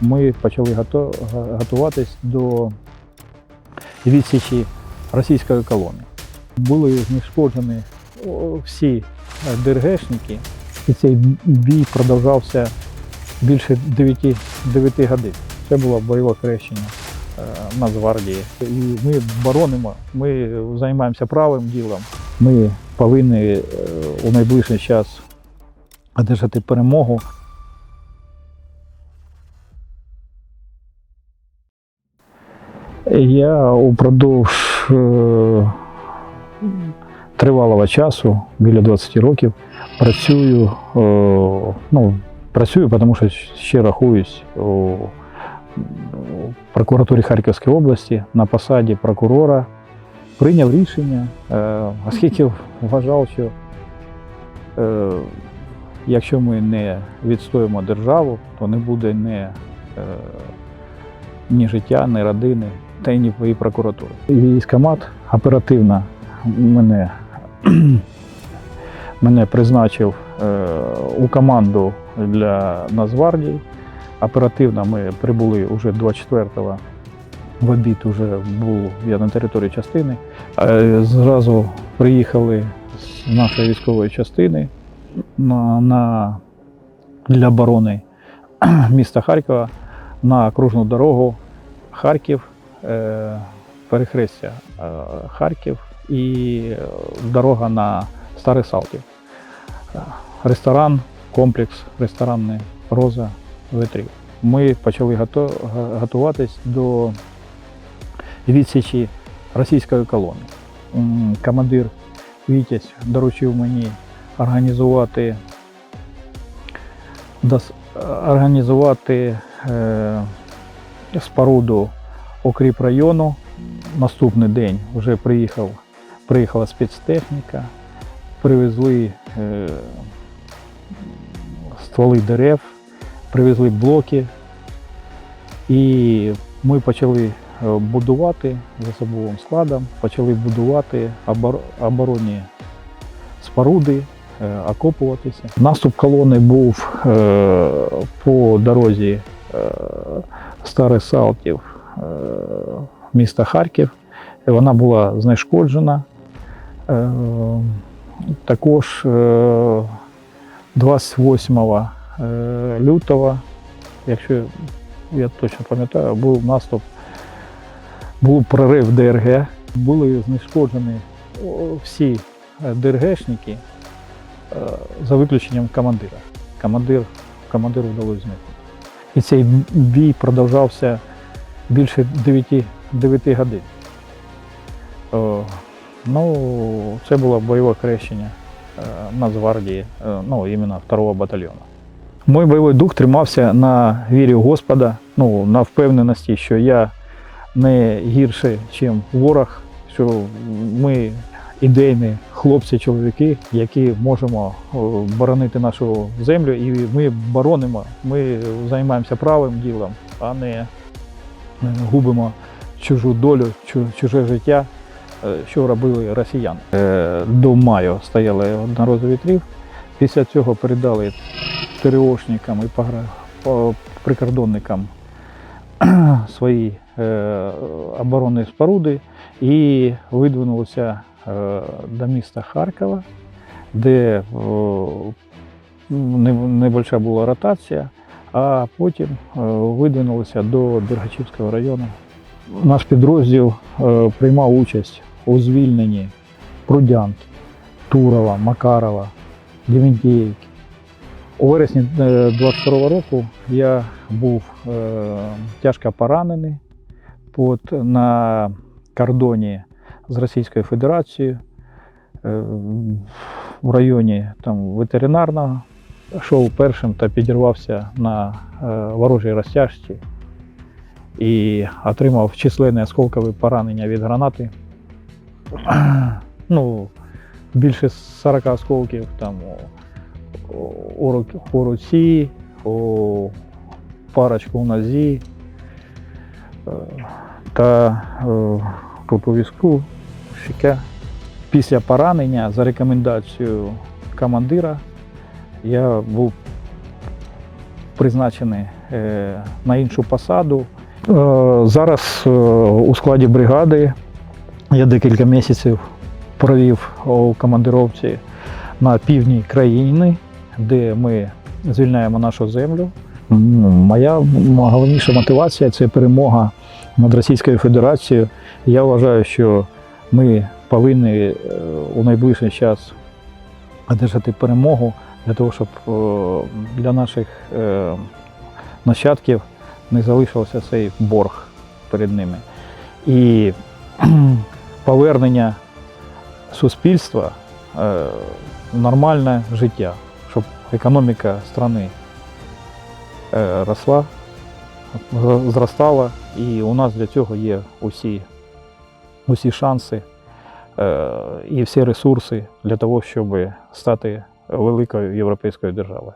ми почали готуватись до відсічі російської колони. Були знешкоджені всі е, ДРГшники, і цей бій продовжався більше 9, 9 годин. Це було бойове хрещення е, Нацгвардії. І ми боронимо, ми займаємося правим ділом. Ми повинні е, у найближчий час одержати перемогу. Я упродовж е, тривалого часу, біля 20 років, працюю, е, ну, працюю, тому що ще рахуюсь у прокуратурі Харківської області на посаді прокурора. Прийняв рішення, е, оскільки вважав, що якщо ми не відстоїмо державу, то не буде ні, ні життя, ні родини, та і прокуратури. Військомат оперативно мене, мене призначив е, у команду для Нацгвардії. Оперативно ми прибули вже 24-го. В обід вже був я на території частини. Е, Зразу приїхали з нашої військової частини на, на, для оборони міста Харкова на окружну дорогу Харків, перехрестя е, Харків і е, дорога на Старий Салтів. Е, Ресторан, комплекс ресторанний Роза Ветрів. Ми почали готуватись до відсічі російської колони. Командир Вітязь доручив мені організувати, організувати е, споруду окріп району. Наступний день вже приїхав, приїхала спецтехніка, привезли е, стволи дерев, привезли блоки, і ми почали е, будувати за особовим складом, почали будувати обор- оборонні споруди, е, окопуватися. Наступ колони був е, по дорозі Старий Салтів міста Харків. Вона була знешкоджена. Е, Також е, 28 е, лютого, якщо я точно пам'ятаю, був наступ, був прорив ДРГ, були знешкоджені всі е, ДРГшники е, за виключенням командира. Командир, командиру вдалося зникнути. І цей бій продовжався більше 9, 9 годин. О, ну, це було бойове хрещення е, Нацгвардії, е, ну, іменно 2 батальйону. Мой бойовий дух тримався на вірі Господа, ну, на впевненості, що я не гірше, ніж ворог, що ми ідейні хлопці-чоловіки, які можемо боронити нашу землю, і ми боронимо, ми займаємося правим ділом, а не е, губимо чужу долю, чуже життя, е, що робили росіяни. Е, До маю стояли одноразові вітрів. Після цього передали ТРОшникам і прикордонникам свої е, оборонні споруди і видвинулися е, до міста Харкова, де небольша була ротація, а потім е, видвинулися до Дергачівського району. Наш підрозділ е, приймав участь у звільненні Прудянки, Турова, Макарова, Дементіївки. У вересні 22 року я був е, тяжко поранений на кордоні з Російською Федерацією е, в районі там, ветеринарного. Йшов першим та підірвався на е, ворожій розтяжці і отримав численне осколкове поранення від гранати. ну, більше 40 осколків там, у, у, ру- у руці, у парочку в нозі е, та е, у візку, щеке. Після поранення за рекомендацією командира я був призначений е, на іншу посаду. Е, Зараз е, у складі бригади я декілька місяців провів у командировці на півдні країни, де ми звільняємо нашу землю. Моя головніша мотивація це перемога над Російською Федерацією. Я вважаю, що ми повинні у найближчий час одержати перемогу для того, щоб е, для наших е, нащадків не залишився цей борг перед ними. І повернення суспільства е, в нормальне життя, щоб економіка е, росла, зростала, і у нас для цього є усі, усі шанси і всі ресурси для того, щоб стати великою європейською державою.